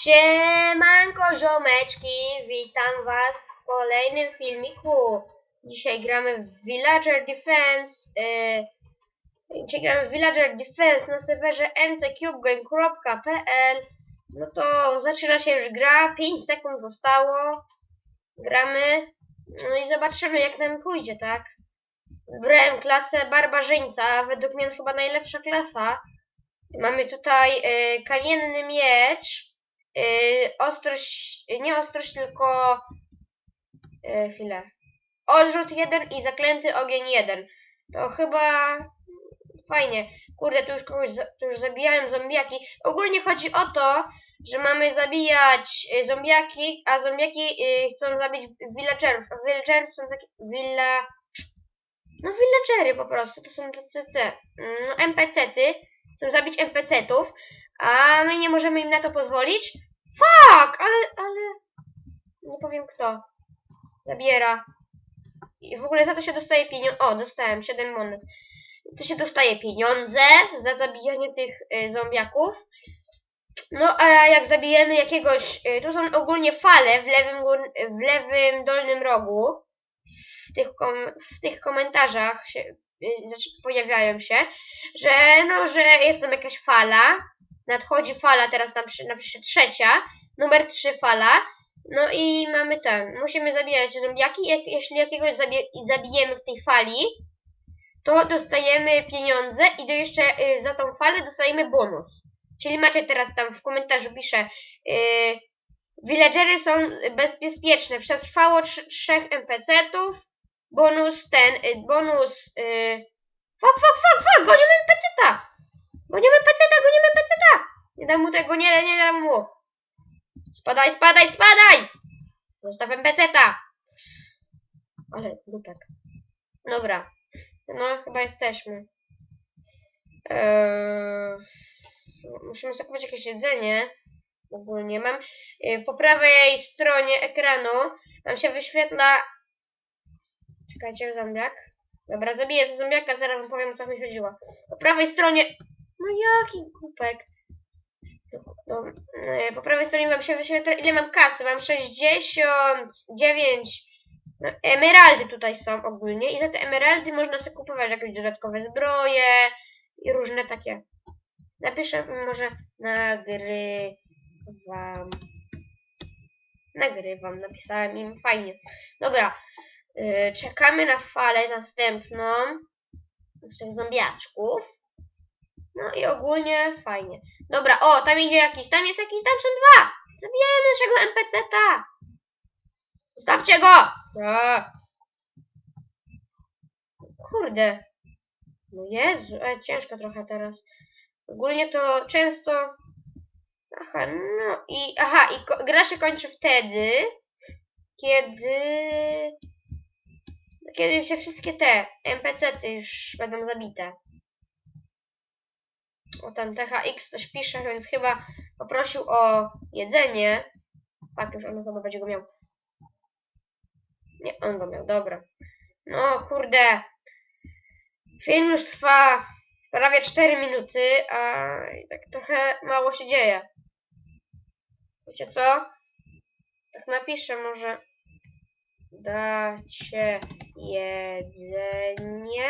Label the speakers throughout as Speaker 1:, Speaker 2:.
Speaker 1: Siemanko ziomeczki, witam was w kolejnym filmiku. Dzisiaj gramy w Villager Defense. Yy, dzisiaj gramy w Villager Defense na serwerze mccubegame.pl No to zaczyna się już gra, 5 sekund zostało. Gramy. No i zobaczymy jak nam pójdzie, tak? Wybrałem klasę barbarzyńca, według mnie chyba najlepsza klasa. Mamy tutaj y, kamienny miecz, ostrość, nie ostrość, tylko y, chwilę. Odrzut 1 i zaklęty ogień 1. To chyba fajnie. Kurde, tu już kogoś, tu już zabijałem zombiaki. Ogólnie chodzi o to, że mamy zabijać y, zombiaki, a zombiaki y, chcą zabić villagerów. A villagerów są takie, villa... No villagery po prostu, to są tacy te, no, NPC-ty, chcą zabić NPC-tów, a my nie możemy im na to pozwolić. Fuck, ale, ale, nie powiem kto. Zabiera. I w ogóle za to się dostaje pieniądze. O, dostałem 7 monet. To się dostaje pieniądze za zabijanie tych y, zombiaków. No, a jak zabijemy jakiegoś, y, tu są ogólnie fale w lewym, w lewym dolnym rogu. W tych, kom, w tych komentarzach się, znaczy pojawiają się, że no, że jest tam jakaś fala, nadchodzi fala, teraz tam przy- napiszę trzecia, numer 3 fala, no i mamy ten, musimy zabijać zombiaki, jak, jeśli jakiegoś zabijemy w tej fali, to dostajemy pieniądze i do jeszcze y, za tą falę dostajemy bonus. Czyli macie teraz tam w komentarzu pisze y, Villagery są bezpieczne. Przetrwało trz- trzech NPC-ów. Bonus ten, y, bonus y, Fuck, fuck, fuck, fuck, gonimy NPC-ta! Gonimy NPC-ta, gonimy NPC-ta! Nie dam mu tego, nie, nie dam mu. Spadaj, spadaj, spadaj! Zostaw NPC-ta! Ale, dupek. Dobra. No, chyba jesteśmy. Eee, musimy sobie kupić jakieś jedzenie. Ogólnie mam. y, Po prawej stronie ekranu nam się wyświetla. Czekajcie, zombiak. Dobra, zabiję za zombiaka, zaraz wam powiem co mi chodziło. Po prawej stronie... No jaki głupek. No, e, po prawej stronie wam się wyświetla, ile mam kasy. Mam 69 no, emeraldy tutaj są ogólnie i za te emeraldy można sobie kupować jakieś dodatkowe zbroje i różne takie. Napiszę może nagrywam. Nagrywam, napisałem im fajnie. Dobra, Yy, czekamy na falę następną tych zombiaczków. No i ogólnie fajnie. Dobra, o, tam idzie jakiś, tam jest jakiś, tam są dwa! Zabijamy naszego NPC-ta! Zostawcie go! A. Kurde. No Jezu, e, ciężko trochę teraz. Ogólnie to często... Aha, no i... Aha, i gra się kończy wtedy, kiedy kiedy się wszystkie te NPC-ty już będą zabite. O tam THX coś pisze, więc chyba poprosił o jedzenie. Tak, już on chyba będzie go miał. Nie, on go miał, dobra. No kurde. Film już trwa prawie 4 minuty, a tak trochę mało się dzieje. Wiecie co? Tak napiszę może dacie jedzenie.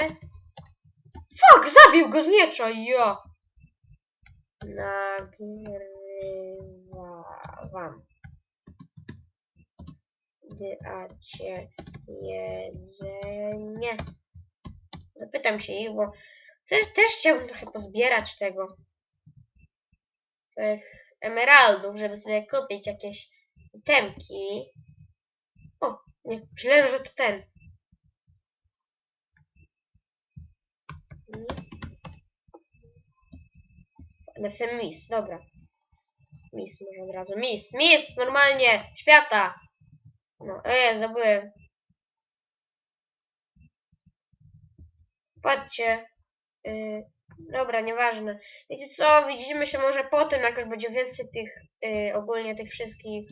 Speaker 1: Fuck, zabił go z miecza, jo! Nagrywam. Dacie jedzenie. Zapytam się ich, bo też, też chciałbym trochę pozbierać tego. Tych emeraldów, żeby sobie kupić jakieś itemki. O, nie, myślałem, że to ten. Nie. Napisałem Miss, dobra. Miss może od razu. Miss, Miss, normalnie, świata. No, e, zdobyłem. Patrzcie. Yy, dobra, nieważne. Wiecie co, widzimy się może potem, jak już będzie więcej tych, yy, ogólnie tych wszystkich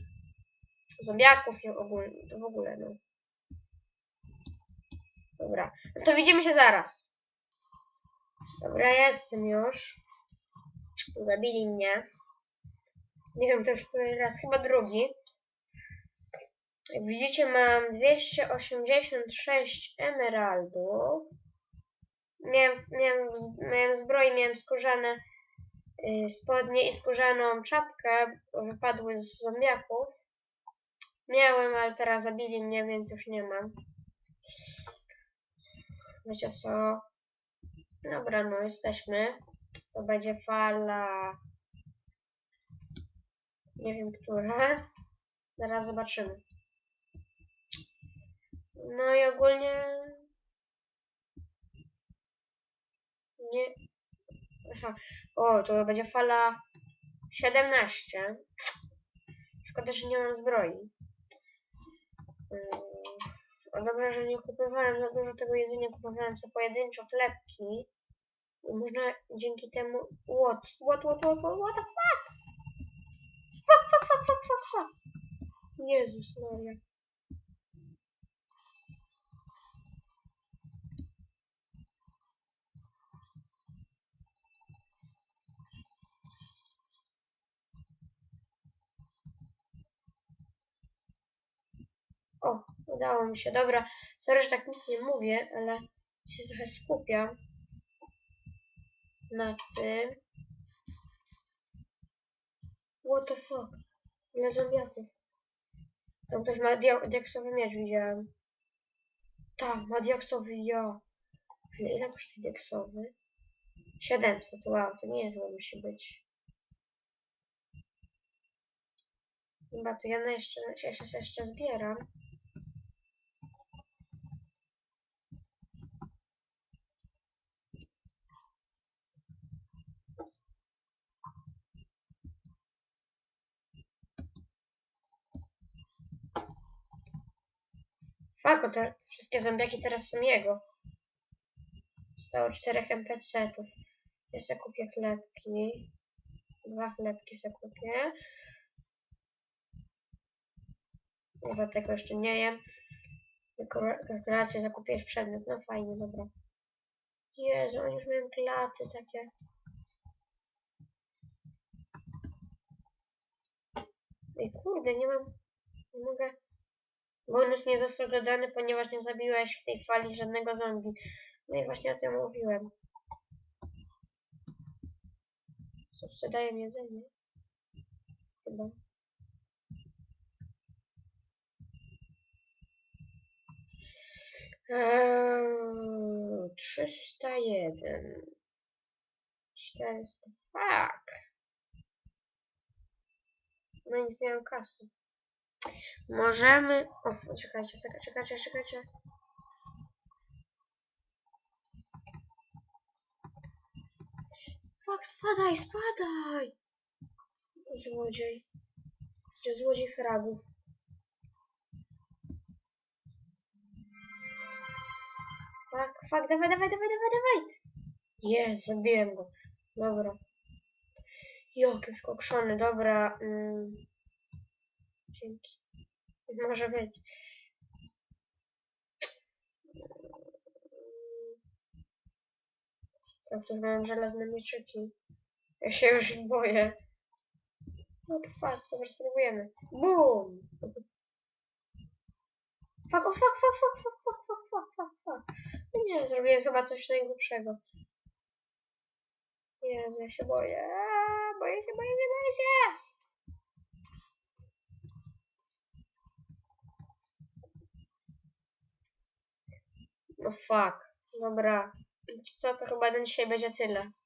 Speaker 1: zombiaków i ogólnie, to w ogóle, no. Dobra, no to widzimy się zaraz. Dobra, jestem już. Zabili mnie. Nie wiem, to już raz, chyba drugi. Jak widzicie, mam 286 emeraldów. Miałem, miałem, miałem zbroję, miałem skórzane y, spodnie i skórzaną czapkę, wypadły z zombiaków. Miałem, ale teraz zabili mnie, więc już nie mam. Wiecie co? Dobra, no jesteśmy. To będzie fala. Nie wiem, która. Zaraz zobaczymy. No i ogólnie. Nie. Aha. O, to będzie fala 17. Szkoda, że nie mam zbroi. A Dobrze, że nie kupowałem za dużo tego jedzenia, kupowałem sobie pojedynczo chlebki. I można dzięki temu... What? What, what, what, what, what the fuck? Fuck, fuck, fuck, fuck, fuck, fuck. Jezus Maria. O, udało mi się. Dobra, sorry, że tak nic nie mówię, ale się trochę skupiam na tym. What the fuck? Ile zombiaków? Tam ktoś ma dia diaksowy miecz, widziałem. Tak, ma diaksowy ja. Ile, ile kosztuje diaksowy? 700, wow, to nie jest złe musi być. Chyba to ja jeszcze, ja się jeszcze zbieram. Fako, te wszystkie zombiaki teraz są jego. Zostało czterech NPC-ów. Ja sobie kupię chlebki. Dwa chlebki sobie kupię. Chyba tego jeszcze nie jem. Dekora- Dekorację zakupiłeś przedmiot. No fajnie, dobra. Jezu, oni już mają klaty takie. Ej, kurde, nie mam... Nie mogę... Bonus nie został dodany, ponieważ nie zabiłeś w tej fali żadnego zombie. No i właśnie o tym mówiłem. Sprzedaję jedzenie. Chyba. Eee, 301. 400. Fuck. No nic nie mam kasy. Możemy... O, czekajcie, czekajcie, czekajcie, czekajcie. Fuck, spadaj, spadaj! Złodziej. Gdzie złodziej fragów? Fuck, fuck, dawaj, dawaj, dawaj, dawaj, dawaj! Jest, zabiłem go. Dobra. Jaki wkokszony, dobra. Mm. Dzięki. Może być. Co, którzy mają żelazne mieczyki. Ja się już ich boję. What the fuck, dobra, spróbujemy. Boom! Fuck, oh fuck, fuck, fuck, fuck, fuck, fuck, fuck, fuck, fuck. No Nie, zrobiłem chyba coś najgłupszego. Jezu, ja się boję. Boję się, boję się, boję się! No fuck. Dobra. Co, to chyba na dzisiaj będzie tyle.